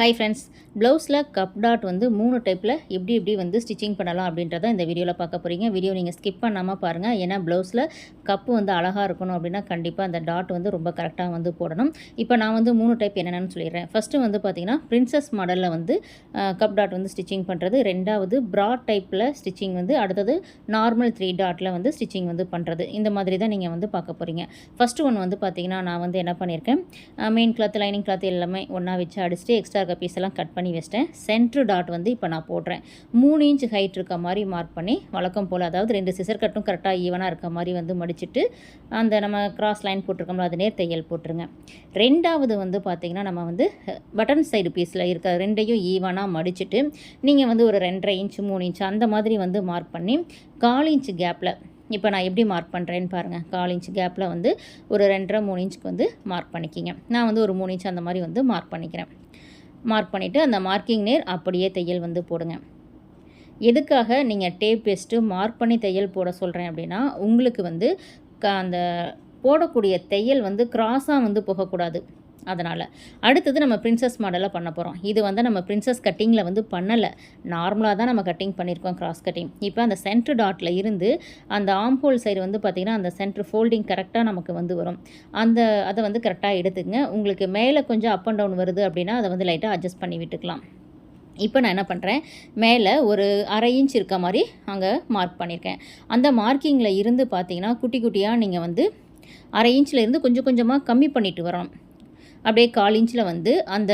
High friends ப்ளவுஸில் cup dot வந்து மூணு டைப்பில் எப்படி எப்படி வந்து ஸ்டிச்சிங் பண்ணலாம் அப்படின்றத இந்த வீடியோவில் பார்க்க போகிறீங்க வீடியோ நீங்கள் ஸ்கிப் பண்ணாமல் பாருங்கள் ஏன்னா ப்ளவுஸில் கப்பு வந்து அழகாக இருக்கணும் அப்படின்னா கண்டிப்பாக அந்த டாட் வந்து ரொம்ப கரெக்டாக வந்து போடணும். இப்போ நான் வந்து மூணு டைப் என்னென்னு சொல்லிடுறேன். ஃபஸ்ட்டு வந்து பார்த்திங்கன்னா பிரின்சஸ் மாடலில் வந்து கப் டாட் வந்து ஸ்டிச்சிங் பண்ணுறது ரெண்டாவது ப்ராட் டைப்பில் ஸ்டிச்சிங் வந்து அடுத்தது நார்மல் த்ரீ டாட்டில் வந்து ஸ்டிச்சிங் வந்து பண்ணுறது இந்த மாதிரி தான் நீங்கள் வந்து பார்க்க போகிறீங்க ஃபஸ்ட்டு ஒன்று வந்து பார்த்திங்கன்னா நான் வந்து என்ன பண்ணியிருக்கேன்? மெயின் கிளாத் லைனிங் கிளாத் எல்லாமே ஒன்றா வச்சு அடிச்சுட்டு எக்ஸ்ட்ரா இருக்க பீஸ் எல்லாம் கட் பண்ணி வச்சிட்டேன். சென்ட்ரு டாட் வந்து இப்போ நான் போடுறேன். மூணு இன்ச் ஹைட் இருக்க மாதிரி மார்க் பண்ணி வழக்கம் போல் அதாவது ரெண்டு சிசர் கட்டும் கரெக்டாக ஈவனாக இருக்க மாதிரி வந்து மடிச்சுட்டு அந்த நம்ம கிராஸ் லைன் போட்டிருக்கோம்ல அது நேர் தையல் போட்டுருங்க. ரெண்டாவது வந்து பார்த்திங்கன்னா நம்ம வந்து பட்டன் சைடு பீஸில் இருக்க ரெண்டையும் ஈவனாக மடிச்சுட்டு நீங்கள் வந்து ஒரு ரெண்டரை இன்ச் மூணு இன்ச் அந்த மாதிரி வந்து மார்க் பண்ணி கால் இன்ச் கேப்பில் இப்போ நான் எப்படி மார்க் பண்ணுறேன்னு பாருங்கள் கால் இன்ச் கேப்பில் வந்து ஒரு ரெண்டரை மூணு இன்ச்சுக்கு வந்து மார்க் பண்ணிக்கிங்க. நான் வந்து ஒரு மூணு இன்ச் அந்த மாதிரி வந்து மார்க் பண்ணிக்கிறேன். மார்க் பண்ணிவிட்டு அந்த மார்க்கிங் நேர் அப்படியே தையல் வந்து போடுங்க. எதுக்காக நீங்கள் டேப் பேஸ்ட்டு மார்க் பண்ணி தையல் போட சொல்கிறேன் அப்படின்னா உங்களுக்கு வந்து க அந்த போடக்கூடிய தையல் வந்து க்ராஸாக வந்து போகக்கூடாது. அதனால். அடுத்தது நம்ம பிரின்சஸ் மாடலில் பண்ண போகிறோம் இது வந்து நம்ம பிரின்சஸ் கட்டிங்கில் வந்து பண்ணலை. நார்மலாக தான் நம்ம கட்டிங் பண்ணியிருக்கோம் கிராஸ் கட்டிங் இப்போ அந்த சென்ட்ரு டாட்டில் இருந்து அந்த ஆம் ஹோல் சைடு வந்து பார்த்திங்கன்னா அந்த சென்ட்ரு ஃபோல்டிங் கரெக்டாக நமக்கு வந்து வரும். அந்த அதை வந்து கரெக்டாக எடுத்துக்கங்க. உங்களுக்கு மேலே கொஞ்சம் அப் அண்ட் டவுன் வருது அப்படின்னா அதை வந்து லைட்டாக அட்ஜஸ்ட் பண்ணி விட்டுக்கலாம். இப்போ நான் என்ன பண்ணுறேன் மேலே ஒரு அரை இன்ச் இருக்க மாதிரி அங்கே மார்க் பண்ணியிருக்கேன் அந்த மார்க்கிங்கில் இருந்து பார்த்தீங்கன்னா குட்டி குட்டியாக நீங்கள் வந்து அரை இன்ச்சில் இருந்து கொஞ்சம் கொஞ்சமாக கம்மி பண்ணிட்டு வரணும். அப்படியே கால் இன்ச்சில் வந்து அந்த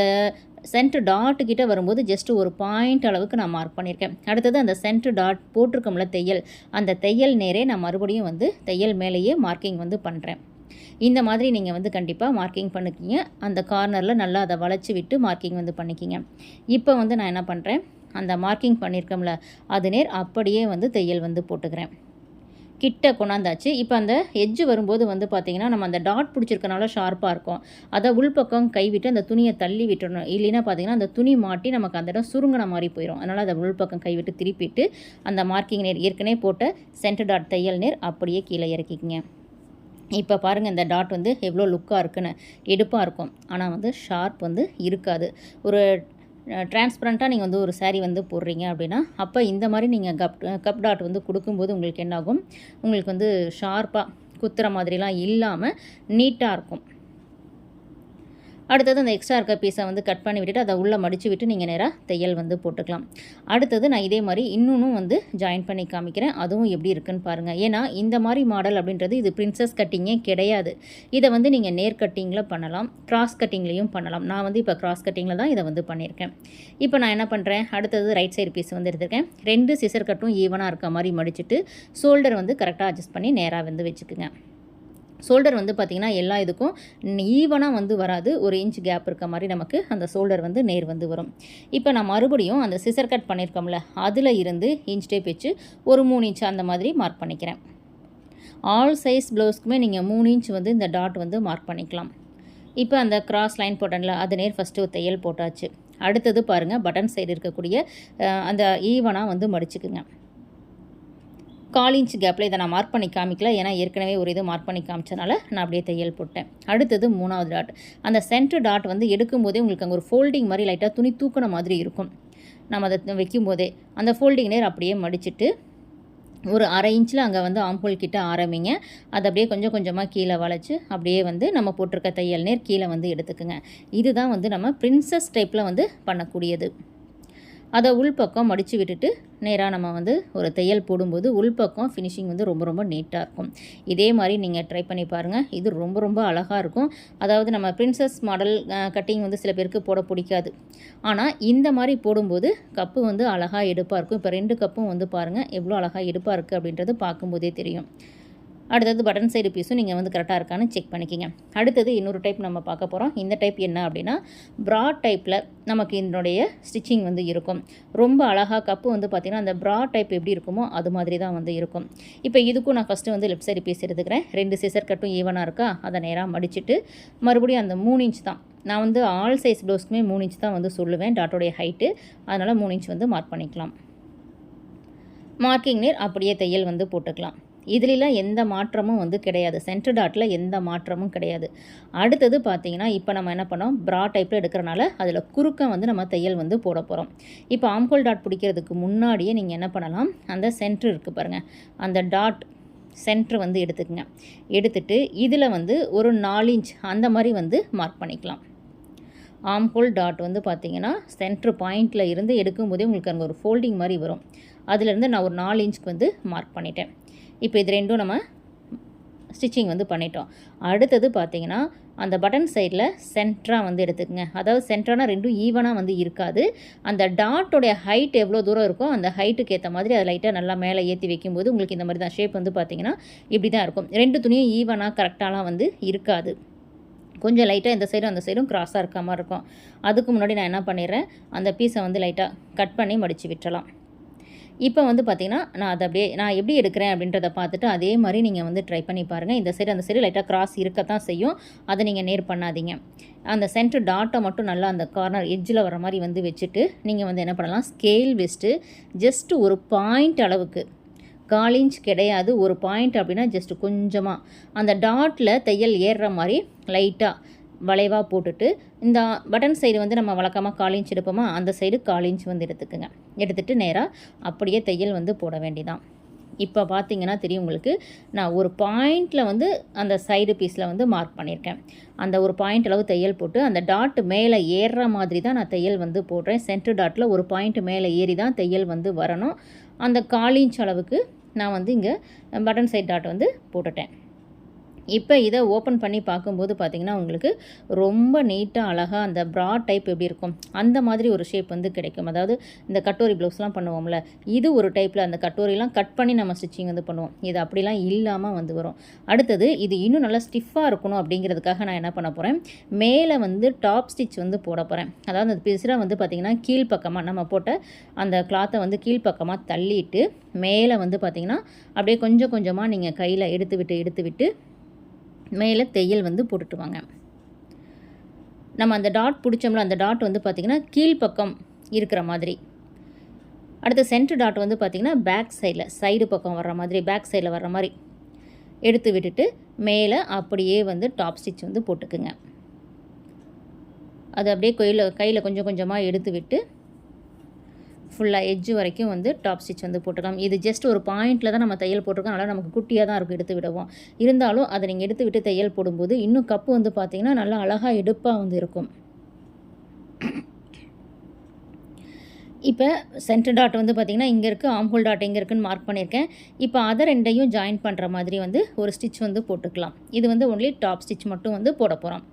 சென்ட்ரு டாட்டு கிட்டே வரும்போது ஜஸ்ட் ஒரு பாயிண்ட் அளவுக்கு நான் மார்க் பண்ணியிருக்கேன். அடுத்தது அந்த சென்ட்ரு டாட் போட்டிருக்கோம்ல தையல் அந்த தையல் நேரே நான் மறுபடியும் வந்து தையல் மேலேயே மார்க்கிங் வந்து பண்ணுறேன் இந்த மாதிரி நீங்கள் வந்து கண்டிப்பாக மார்க்கிங் பண்ணிக்கிங்க. அந்த கார்னரில் நல்லா அதை வளைச்சி விட்டு மார்க்கிங் வந்து பண்ணிக்கிங்க. இப்போ வந்து நான் என்ன பண்ணுறேன் அந்த மார்க்கிங் பண்ணியிருக்கோம்ல அது நேர் அப்படியே வந்து தையல் வந்து போட்டுக்கிறேன். கிட்ட கொண்டாந்தாச்சு. இப்போ அந்த எஜ்ஜு வரும்போது வந்து பார்த்திங்கன்னா நம்ம அந்த டாட் பிடிச்சிருக்கனால ஷார்ப்பாக இருக்கும். அதை உள்பக்கம் கைவிட்டு அந்த துணியை தள்ளி விட்டுறணும். இல்லைன்னா பார்த்திங்கன்னா அந்த துணி மாட்டி நமக்கு அந்த இடம் சுருங்கின மாதிரி போயிடும் அதனால் அதை உள்பக்கம் கைவிட்டு திருப்பிட்டு அந்த மார்க்கிங் நேர் ஏற்கனவே போட்ட சென்டர் டாட் தையல் நேர் அப்படியே கீழே இறக்கிக்கிங்க. இப்போ பாருங்கள் இந்த டாட் வந்து எவ்வளோ லுக்காக இருக்குன்னு. எடுப்பாக இருக்கும். ஆனால் வந்து ஷார்ப் வந்து இருக்காது. ஒரு டிரான்ஸ்பரண்ட்டாக நீங்கள் வந்து ஒரு சாரீ வந்து போடுறீங்க அப்படின்னா அப்போ இந்த மாதிரி நீங்கள் கப் கப் டாட் வந்து கொடுக்கும்போது உங்களுக்கு என்னாகும்? உங்களுக்கு வந்து ஷார்ப்பாக குத்துற மாதிரிலாம் இல்லாமல் நீட்டாக இருக்கும். அடுத்தது அந்த எக்ஸ்ட்ரா இருக்க பீஸை வந்து கட் பண்ணி விட்டுட்டு அதை உள்ளே மடித்து விட்டு நீங்கள் நேராக தையல் வந்து போட்டுக்கலாம். அடுத்தது நான் இதே மாதிரி இன்னொன்றும் வந்து ஜாயின் பண்ணி காமிக்கிறேன். அதுவும் எப்படி இருக்குன்னு பாருங்கள் ஏன்னா இந்த மாதிரி மாடல் அப்படின்றது இது பிரின்சஸ் கட்டிங்கே கிடையாது. இதை வந்து நீங்கள் நேர் கட்டிங்கில் பண்ணலாம். கிராஸ் கட்டிங்லேயும் பண்ணலாம். நான் வந்து இப்போ கிராஸ் கட்டிங்கில் தான் இதை வந்து பண்ணியிருக்கேன். இப்போ நான் என்ன பண்ணுறேன் அடுத்தது ரைட் சைடு பீஸ் வந்து எடுத்திருக்கேன். ரெண்டு சிசர் கட்டும் ஈவனாக இருக்க மாதிரி மடிச்சுட்டு ஷோல்டர் வந்து கரெக்டாக அட்ஜஸ்ட் பண்ணி நேராக வந்து வச்சுக்குங்க. ஷோல்டர் வந்து பார்த்திங்கன்னா எல்லா இதுக்கும் ஈவனாக வந்து வராது. ஒரு இன்ச் கேப் இருக்க மாதிரி நமக்கு அந்த ஷோல்டர் வந்து நேர் வந்து வரும். இப்போ நான் மறுபடியும் அந்த சிசர் கட் பண்ணியிருக்கோம்ல அதில் இருந்து இன்ச் டேப் வச்சு ஒரு மூணு இன்ச் அந்த மாதிரி மார்க் பண்ணிக்கிறேன். ஆல் சைஸ் ப்ளவுஸ்க்குமே நீங்கள் மூணு இன்ச் வந்து இந்த டாட் வந்து மார்க் பண்ணிக்கலாம். இப்போ அந்த கிராஸ் லைன் போட்டன்ல அது நேர் ஃபஸ்ட்டு தையல் போட்டாச்சு. அடுத்தது பாருங்கள் பட்டன் சைடு இருக்கக்கூடிய அந்த ஈவனாக வந்து மடிச்சுக்குங்க. கால் இன்ச் கேப்பில் இதை நான் மார்க் பண்ணி காமிக்கல. ஏன்னா ஏற்கனவே ஒரு இது மார்க் பண்ணி காமிச்சனால நான் அப்படியே தையல் போட்டேன். அடுத்தது மூணாவது டாட் அந்த சென்ட்ரு டாட் வந்து எடுக்கும்போதே உங்களுக்கு அங்கே ஒரு ஃபோல்டிங் மாதிரி லைட்டாக துணி தூக்கின மாதிரி இருக்கும். நம்ம அதை வைக்கும்போதே அந்த ஃபோல்டிங் நேர் அப்படியே மடிச்சுட்டு ஒரு அரை இன்ச்சில் அங்கே வந்து ஆம்பூல் கிட்ட ஆரம்பிங்க. அதை அப்படியே கொஞ்சம் கொஞ்சமாக கீழே வளைச்சி அப்படியே வந்து நம்ம போட்டிருக்க தையல் நேர் கீழே வந்து எடுத்துக்குங்க. இதுதான் வந்து நம்ம பிரின்சஸ் டைப்பில் வந்து பண்ணக்கூடியது. அதை உள்பக்கம் மடித்து விட்டுட்டு நேராக நம்ம வந்து ஒரு தையல் போடும்போது உள்பக்கம் ஃபினிஷிங் வந்து ரொம்ப ரொம்ப நீட்டாக இருக்கும். இதே மாதிரி நீங்கள் ட்ரை பண்ணி பாருங்கள் இது ரொம்ப ரொம்ப அழகாக இருக்கும். அதாவது நம்ம பிரின்சஸ் மாடல் கட்டிங் வந்து சில பேருக்கு போட பிடிக்காது. ஆனால் இந்த மாதிரி போடும்போது கப்பு வந்து அழகாக எடுப்பாக இருக்கும். இப்போ ரெண்டு கப்பும் வந்து பாருங்கள் எவ்வளோ அழகாக எடுப்பாக இருக்குது அப்படின்றது பார்க்கும்போதே தெரியும். அடுத்தது பட்டன் சைடு பீஸும் நீங்கள் வந்து கரெக்டாக இருக்கான்னு செக் பண்ணிக்கிங்க. அடுத்தது இன்னொரு டைப் நம்ம பார்க்க போகிறோம் இந்த டைப் என்ன அப்படின்னா ப்ராட் டைப்பில் நமக்கு இதனுடைய ஸ்டிச்சிங் வந்து இருக்கும். ரொம்ப அழகாக கப்பு வந்து பார்த்திங்கன்னா அந்த ப்ராட் டைப் எப்படி இருக்குமோ அது மாதிரி தான் வந்து இருக்கும். இப்போ இதுக்கும் நான் ஃபஸ்ட்டு வந்து லெஃப்ட் சைடு பீஸ் எடுத்துக்கிறேன். ரெண்டு சிசர் கட்டும் ஈவனாக இருக்கா? அதை நேராக மடிச்சுட்டு மறுபடியும் அந்த மூணு இன்ச் தான். நான் வந்து ஆல் சைஸ் ப்ளவுஸ்க்குமே மூணு இன்ச் தான் வந்து சொல்லுவேன் டாட்டோடைய ஹைட்டு அதனால் மூணு இன்ச் வந்து மார்க் பண்ணிக்கலாம். மார்க்கிங் நேர் அப்படியே தையல் வந்து போட்டுக்கலாம். இதுலெலாம் எந்த மாற்றமும் வந்து கிடையாது. சென்டர் டாட்டில் எந்த மாற்றமும் கிடையாது. அடுத்தது பார்த்தீங்கன்னா இப்போ நம்ம என்ன பண்ணோம்? ப்ரா டைப்பில் எடுக்கிறனால அதில் குறுக்க வந்து நம்ம தையல் வந்து போட போகிறோம் இப்போ ஆம்கோல் டாட் பிடிக்கிறதுக்கு முன்னாடியே நீங்கள் என்ன பண்ணலாம்? அந்த சென்ட்ரு இருக்குது பாருங்கள் அந்த டாட் சென்ட்ரு வந்து எடுத்துக்கங்க. எடுத்துட்டு இதில் வந்து ஒரு நாலு இன்ச் அந்த மாதிரி வந்து மார்க் பண்ணிக்கலாம். ஆம்ஹோல் டாட் வந்து பார்த்தீங்கன்னா சென்ட்ரு பாயிண்டில் இருந்து எடுக்கும்போதே உங்களுக்கு அங்கே ஒரு ஃபோல்டிங் மாதிரி வரும். அதுலேருந்து நான் ஒரு நாலு இன்ச்சுக்கு வந்து மார்க் பண்ணிட்டேன். இப்போ இது ரெண்டும் நம்ம ஸ்டிச்சிங் வந்து பண்ணிட்டோம். அடுத்தது பார்த்தீங்கன்னா அந்த பட்டன் சைடில் சென்டராக வந்து எடுத்துக்கோங்க. அதாவது சென்டரானா ரெண்டும் ஈவனாக வந்து இருக்காது. அந்த டாட்டோடைய ஹைட் எவ்வளோ தூரம் இருக்கோ அந்த ஹைட்டுக்கு ஏற்ற மாதிரி அதை லைட்டாக நல்லா மேலே ஏற்றி வைக்கும்போது உங்களுக்கு இந்த மாதிரி தான் ஷேப் வந்து பார்த்தீங்கன்னா இப்படி தான் இருக்கும். ரெண்டு துணியும் ஈவனாக கரெக்டாலாம் வந்து இருக்காது. கொஞ்சம் லைட்டாக இந்த சைடும் அந்த சைடும் கிராஸாக இருக்க மாதிரி இருக்கும். அதுக்கு முன்னாடி நான் என்ன பண்ணிடுறேன்? அந்த பீஸை வந்து லைட்டாக கட் பண்ணி மடித்து விட்டுறலாம். இப்போ வந்து பார்த்திங்கன்னா நான் அதை அப்படியே நான் எப்படி எடுக்கிறேன் அப்படின்றத பார்த்துட்டு அதே மாதிரி நீங்கள் வந்து ட்ரை பண்ணி பாருங்கள் இந்த சைடு அந்த சைடு லைட்டாக கிராஸ் இருக்கத்தான் செய்யும். அதை நீங்கள் நேர் பண்ணாதீங்க. அந்த சென்டர் டாட்டை மட்டும் நல்லா அந்த கார்னர் எட்ஜில் வர மாதிரி வந்து வச்சுட்டு நீங்கள் வந்து என்ன பண்ணலாம்? ஸ்கேல் வச்சுட்டு ஜஸ்ட்டு ஒரு பாயிண்ட் அளவுக்கு. கால் இன்ச் கிடையாது. ஒரு பாயிண்ட் அப்படின்னா ஜஸ்ட்டு கொஞ்சமாக அந்த டாட்டில் தையல் ஏறுற மாதிரி லைட்டாக வளைவாக போட்டுட்டு இந்த பட்டன் சைடு வந்து நம்ம வழக்கமாக கால் இன்ச் எடுப்போமா? அந்த சைடு கால் இன்ச் வந்து எடுத்துக்குங்க. எடுத்துகிட்டு நேராக அப்படியே தையல் வந்து போட வேண்டிதான் இப்போ பார்த்தீங்கன்னா தெரியும் உங்களுக்கு. நான் ஒரு பாயிண்டில் வந்து அந்த சைடு பீஸில் வந்து மார்க் பண்ணியிருக்கேன் அந்த ஒரு பாயிண்ட் அளவு தையல் போட்டு அந்த டாட் மேலே ஏறுற மாதிரி தான் நான் தையல் வந்து போடுறேன். சென்டர் டாட்டில் ஒரு பாயிண்ட் மேலே ஏறி தான் தையல் வந்து வரணும். அந்த கால் இன்ச் அளவுக்கு நான் வந்து இங்கே பட்டன் சைட் டாட் வந்து போட்டுட்டேன். இப்போ இதை ஓப்பன் பண்ணி பார்க்கும்போது பார்த்திங்கன்னா உங்களுக்கு ரொம்ப நீட்டாக அழகாக அந்த ப்ராட் டைப் எப்படி இருக்கும் அந்த மாதிரி ஒரு ஷேப் வந்து கிடைக்கும். அதாவது இந்த கட்டோரி ப்ளவுஸ்லாம் பண்ணுவோம்ல இது ஒரு டைப்பில் அந்த கட்டோரிலாம் கட் பண்ணி நம்ம ஸ்டிச்சிங் வந்து பண்ணுவோம். இது அப்படிலாம் இல்லாமல் வந்து வரும். அடுத்தது இது இன்னும் நல்லா ஸ்டிஃபாக இருக்கணும் அப்படிங்கிறதுக்காக நான் என்ன பண்ண போகிறேன் மேலே வந்து டாப் ஸ்டிச் வந்து போட போகிறேன் அதாவது அந்த பிசுராக வந்து பார்த்திங்கன்னா கீழ்ப்பக்கமாக நம்ம போட்ட அந்த கிளாத்தை வந்து கீழ்ப்பக்கமாக தள்ளிட்டு மேலே வந்து பார்த்திங்கன்னா அப்படியே கொஞ்சம் கொஞ்சமாக நீங்கள் கையில் எடுத்து விட்டு எடுத்து விட்டு மேலே தையல் வந்து போட்டுட்டு வாங்க நம்ம அந்த டாட் பிடிச்சோம்ல அந்த டாட் வந்து பார்த்திங்கன்னா கீழ்ப்பக்கம் இருக்கிற மாதிரி. அடுத்த சென்ட்ரு டாட் வந்து பார்த்திங்கன்னா பேக் சைடில் சைடு பக்கம் வர்ற மாதிரி பேக் சைடில் வர்ற மாதிரி. எடுத்து விட்டுட்டு மேலே அப்படியே வந்து டாப் ஸ்டிச் வந்து போட்டுக்குங்க. அது அப்படியே கையில் கையில் கொஞ்சம் கொஞ்சமாக எடுத்து விட்டு ஃபுல்லாக எஜ்ஜு வரைக்கும் வந்து டாப் ஸ்டிச் வந்து போட்டுக்கலாம். இது ஜஸ்ட் ஒரு பாயிண்டில் தான் நம்ம தையல் போட்டிருக்கோம். அதனால் நமக்கு குட்டியாக தான் இருக்கும் எடுத்து விடுவோம். இருந்தாலும் அதை நீங்கள் எடுத்து விட்டு தையல் போடும்போது இன்னும் கப்பு வந்து பார்த்திங்கன்னா நல்லா அழகாக எடுப்பாக வந்து இருக்கும். இப்போ சென்டர் டாட் வந்து பார்த்திங்கன்னா இங்கே இருக்குது ஆம்ஹோல் டாட் எங்கே இருக்குதுன்னு மார்க் பண்ணியிருக்கேன் இப்போ அதை ரெண்டையும் ஜாயின் பண்ணுற மாதிரி வந்து ஒரு ஸ்டிச் வந்து போட்டுக்கலாம். இது வந்து ஒன்லி டாப் ஸ்டிச் மட்டும் வந்து போட போகிறோம்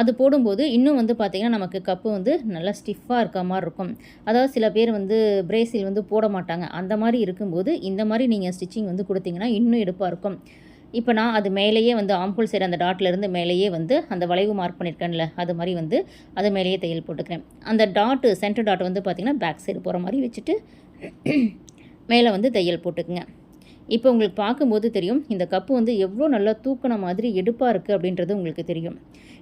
அது போடும்போது இன்னும் வந்து பார்த்திங்கன்னா நமக்கு கப்பு வந்து நல்லா ஸ்டிஃபாக இருக்க மாதிரி இருக்கும். அதாவது சில பேர் வந்து பிரேசில் வந்து போட மாட்டாங்க. அந்த மாதிரி இருக்கும்போது இந்த மாதிரி நீங்கள் ஸ்டிச்சிங் வந்து கொடுத்தீங்கன்னா இன்னும் எடுப்பாக இருக்கும். இப்போ நான் அது மேலேயே வந்து ஆம்பூல் சைடு அந்த டாட்லேருந்து மேலேயே வந்து அந்த வளைவு மார்க் பண்ணியிருக்கேன்ல அது மாதிரி வந்து அது மேலேயே தையல் போட்டுக்கிறேன். அந்த டாட்டு சென்டர் டாட் வந்து பார்த்திங்கன்னா பேக் சைடு போகிற மாதிரி வச்சுட்டு மேலே வந்து தையல் போட்டுக்குங்க. இப்போ உங்களுக்கு பார்க்கும்போது தெரியும் இந்த கப்பு வந்து எவ்வளோ நல்லா தூக்கின மாதிரி எடுப்பாக இருக்குது அப்படின்றது உங்களுக்கு தெரியும்.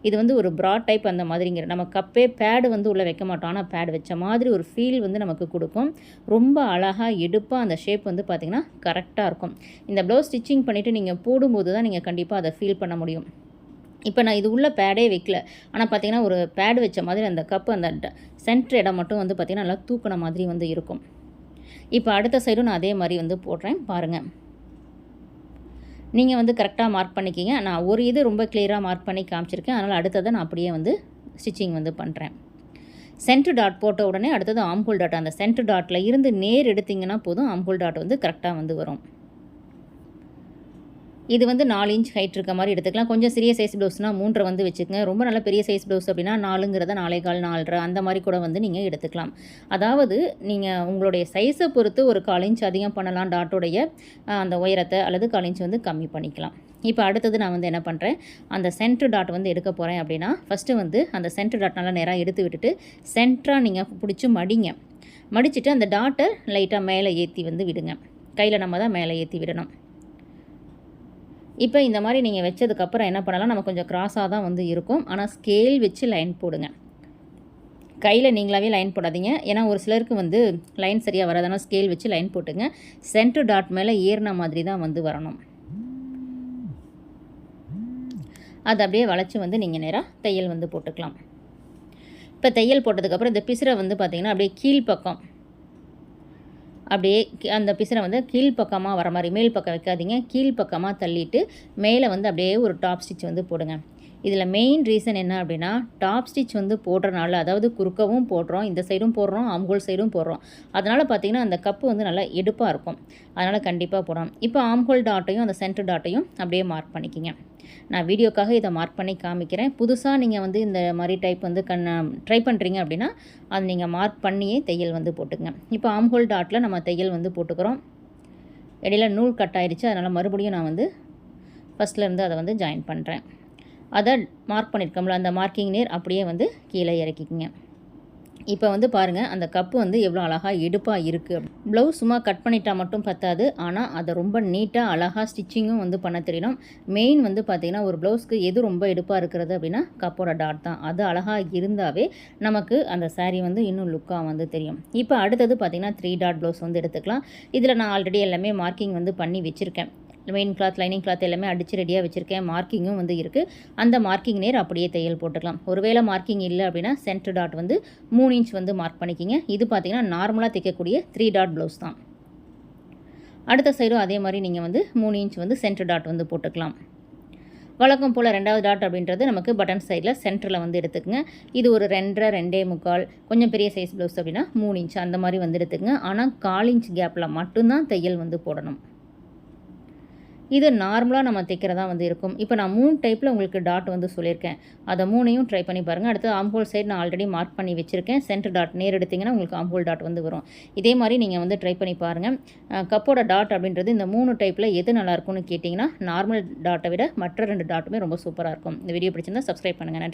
இது வந்து ஒரு ப்ராட் டைப் அந்த மாதிரிங்கிற நம்ம கப்பே பேடு வந்து உள்ளே வைக்க மாட்டோம். ஆனால் பேட் வச்ச மாதிரி ஒரு ஃபீல் வந்து நமக்கு கொடுக்கும். ரொம்ப அழகாக எடுப்பாக அந்த ஷேப் வந்து பார்த்திங்கன்னா கரெக்டாக இருக்கும். இந்த ப்ளவுஸ் ஸ்டிச்சிங் பண்ணிவிட்டு நீங்கள் போடும்போது தான் நீங்கள் கண்டிப்பாக அதை ஃபீல் பண்ண முடியும். இப்போ நான் இது உள்ள பேடே வைக்கல. ஆனால் பார்த்திங்கன்னா ஒரு பேடு வச்ச மாதிரி அந்த கப்பு அந்த சென்டர் இடம் மட்டும் வந்து பார்த்திங்கன்னா நல்லா தூக்கின மாதிரி வந்து இருக்கும். இப்போ அடுத்த சைடும் நான் அதே மாதிரி வந்து போடுறேன். பாருங்கள் நீங்கள் வந்து கரெக்டாக மார்க் பண்ணிக்கிங்க. நான் ஒரு இது ரொம்ப கிளியராக மார்க் பண்ணி காமிச்சிருக்கேன். அதனால் அடுத்ததை நான் அப்படியே வந்து ஸ்டிச்சிங் வந்து பண்ணுறேன் சென்ட் டாட் போட்ட உடனே அடுத்தது ஆம்ஹோல் டாட் அந்த சென்ட்ரு டாட்டில் இருந்து நேர் எடுத்திங்கன்னா போதும். ஆம்புல் டாட் வந்து கரெக்டாக வந்து வரும். இது வந்து நாலு இன்ச் ஹைட் இருக்க மாதிரி எடுத்துக்கலாம். கொஞ்சம் சிறிய சைஸ் ப்ளவுஸ்னால் மூன்றரை வந்து வச்சுக்கோங்க. ரொம்ப நல்ல பெரிய சைஸ் ப்ளவுஸ் அப்படின்னா நாலுங்கிறத நாலே கால் நாலரை அந்த மாதிரி கூட வந்து நீங்கள் எடுத்துக்கலாம். அதாவது நீங்கள் உங்களுடைய சைஸை பொறுத்து ஒரு கால் இன்ச் அதிகம் பண்ணலாம். டாட்டோடைய அந்த உயரத்தை அல்லது கால் இன்ச் வந்து கம்மி பண்ணிக்கலாம். இப்போ அடுத்தது நான் வந்து என்ன பண்ணுறேன் அந்த சென்ட்ரு டாட் வந்து எடுக்க போகிறேன் அப்படின்னா ஃபஸ்ட்டு வந்து அந்த சென்ட்ரு டாட் நல்லா நேராக எடுத்து விட்டுட்டு சென்ட்ராக நீங்கள் பிடிச்சி மடிங்க. மடிச்சுட்டு அந்த டாட்டை லைட்டாக மேலே ஏற்றி வந்து விடுங்க. கையில் நம்ம தான் மேலே ஏற்றி விடணும். இப்போ இந்த மாதிரி நீங்கள் வச்சதுக்கப்புறம் என்ன பண்ணலாம்? நம்ம கொஞ்சம் க்ராஸாக தான் வந்து இருக்கும். ஆனால் ஸ்கேல் வச்சு லைன் போடுங்க. கையில் நீங்களாவே லைன் போடாதீங்க. ஏன்னா ஒரு சிலருக்கு வந்து லைன் சரியாக வராதனால் ஸ்கேல் வச்சு லைன் போட்டுங்க. சென்டர் டாட் மேலே ஏறின மாதிரி தான் வந்து வரணும். அது அப்படியே வளைச்சி வந்து நீங்கள் நேராக தையல் வந்து போட்டுக்கலாம். இப்போ தையல் போட்டதுக்கப்புறம் இந்த பிசுரை வந்து பார்த்திங்கன்னா அப்படியே கீழ்ப்பக்கம் அப்படியே அந்த பிசினை வந்து கீழ்ப்பக்கமாக வர மாதிரி மேல் பக்கம் வைக்காதீங்க. கீழ்ப்பக்கமாக தள்ளிட்டு மேலே வந்து அப்படியே ஒரு டாப் ஸ்டிச் வந்து போடுங்க. இதில் மெயின் ரீசன் என்ன அப்படின்னா டாப் ஸ்டிச் வந்து போடுறனால அதாவது குறுக்கவும் போடுறோம் இந்த சைடும் போடுறோம் ஆம்ஹோல் சைடும் போடுறோம். அதனால் பார்த்தீங்கன்னா அந்த கப்பு வந்து நல்லா எடுப்பாக இருக்கும். அதனால் கண்டிப்பாக போடணும் இப்போ ஆம்கோல் டாட்டையும் அந்த சென்டர் டாட்டையும் அப்படியே மார்க் பண்ணிக்கிங்க. நான் வீடியோக்காக இதை மார்க் பண்ணி காமிக்கிறேன். புதுசாக நீங்கள் வந்து இந்த மாதிரி டைப் வந்து கண் ட்ரை பண்ணுறீங்க அப்படின்னா அது நீங்கள் மார்க் பண்ணியே தையல் வந்து போட்டுக்கங்க. இப்போ ஆம்ஹோல் டாட்டில் நம்ம தையல் வந்து போட்டுக்கிறோம். இடையில நூல் கட் ஆயிடுச்சு அதனால் மறுபடியும் நான் வந்து ஃபஸ்ட்லேருந்து அதை வந்து ஜாயின் பண்ணுறேன் அதை மார்க் பண்ணியிருக்கோம்ல அந்த மார்க்கிங் நேர் அப்படியே வந்து கீழே இறக்கிக்கிங்க. இப்போ வந்து பாருங்கள் அந்த கப்பு வந்து எவ்வளோ அழகாக எடுப்பாக இருக்குது ப்ளவுஸ் சும்மா கட் பண்ணிட்டா மட்டும் பத்தாது ஆனால் அதை ரொம்ப நீட்டாக அழகாக ஸ்டிச்சிங்கும் வந்து பண்ண தெரியணும் மெயின் வந்து பார்த்திங்கன்னா ஒரு ப்ளவுஸ்க்கு எது ரொம்ப எடுப்பாக இருக்கிறது அப்படின்னா கப்போட டாட் தான். அது அழகாக இருந்தாவே நமக்கு அந்த சாரீ வந்து இன்னும் லுக்காக வந்து தெரியும். இப்போ அடுத்தது பார்த்திங்கன்னா த்ரீ டாட் ப்ளவுஸ் வந்து எடுத்துக்கலாம். இதில் நான் ஆல்ரெடி எல்லாமே மார்க்கிங் வந்து பண்ணி வச்சுருக்கேன். மெயின் கிளாத் லைனிங் கிளாத் எல்லாமே அடித்து ரெடியாக வச்சுருக்கேன். மார்க்கிங்கும் வந்து இருக்குது அந்த மார்க்கிங் நேர் அப்படியே தையல் போட்டுக்கலாம். ஒருவேளை மார்க்கிங் இல்லை அப்படின்னா சென்டர் டாட் வந்து மூணு இன்ச் வந்து மார்க் பண்ணிக்கிங்க. இது பார்த்திங்கன்னா நார்மலாக தைக்கக்கூடிய த்ரீ டாட் ப்ளவுஸ் தான். அடுத்த சைடும் அதே மாதிரி நீங்கள் வந்து மூணு இன்ச் வந்து சென்டர் டாட் வந்து போட்டுக்கலாம். வழக்கம் போல் ரெண்டாவது டாட் அப்படின்றது நமக்கு பட்டன் சைடில் சென்டரில் வந்து எடுத்துக்கங்க. இது ஒரு ரெண்டரை ரெண்டே முக்கால் கொஞ்சம் பெரிய சைஸ் ப்ளவுஸ் அப்படின்னா மூணு இன்ச் அந்த மாதிரி வந்து எடுத்துக்கங்க. ஆனால் கால் இன்ச் கேப்பில் மட்டும்தான் தையல் வந்து போடணும். இது நார்மலாக நம்ம தைக்கிறதா வந்து இருக்கும். இப்போ நான் மூணு டைப்பில் உங்களுக்கு டாட் வந்து சொல்லியிருக்கேன். அதை மூணையும் ட்ரை பண்ணி பாருங்கள் அடுத்து ஆம்போல் சைடு நான் ஆல்ரெடி மார்க் பண்ணி வச்சுருக்கேன். சென்டர் டாட் நேர் எடுத்திங்கன்னா உங்களுக்கு ஆம்போல் டாட் வந்து வரும். இதே மாதிரி நீங்கள் வந்து ட்ரை பண்ணி பாருங்கள் கப்போட டாட் அப்படின்றது இந்த மூணு டைப்பில் எது நல்லாயிருக்கும்னு கேட்டிங்கன்னா நார்மல் டாட்டை விட மற்ற ரெண்டு டாட்டுமே ரொம்ப சூப்பராக இருக்கும். இந்த வீடியோ பிடிச்சிருந்தா சப்ஸ்கிரைப் பண்ணுங்கள்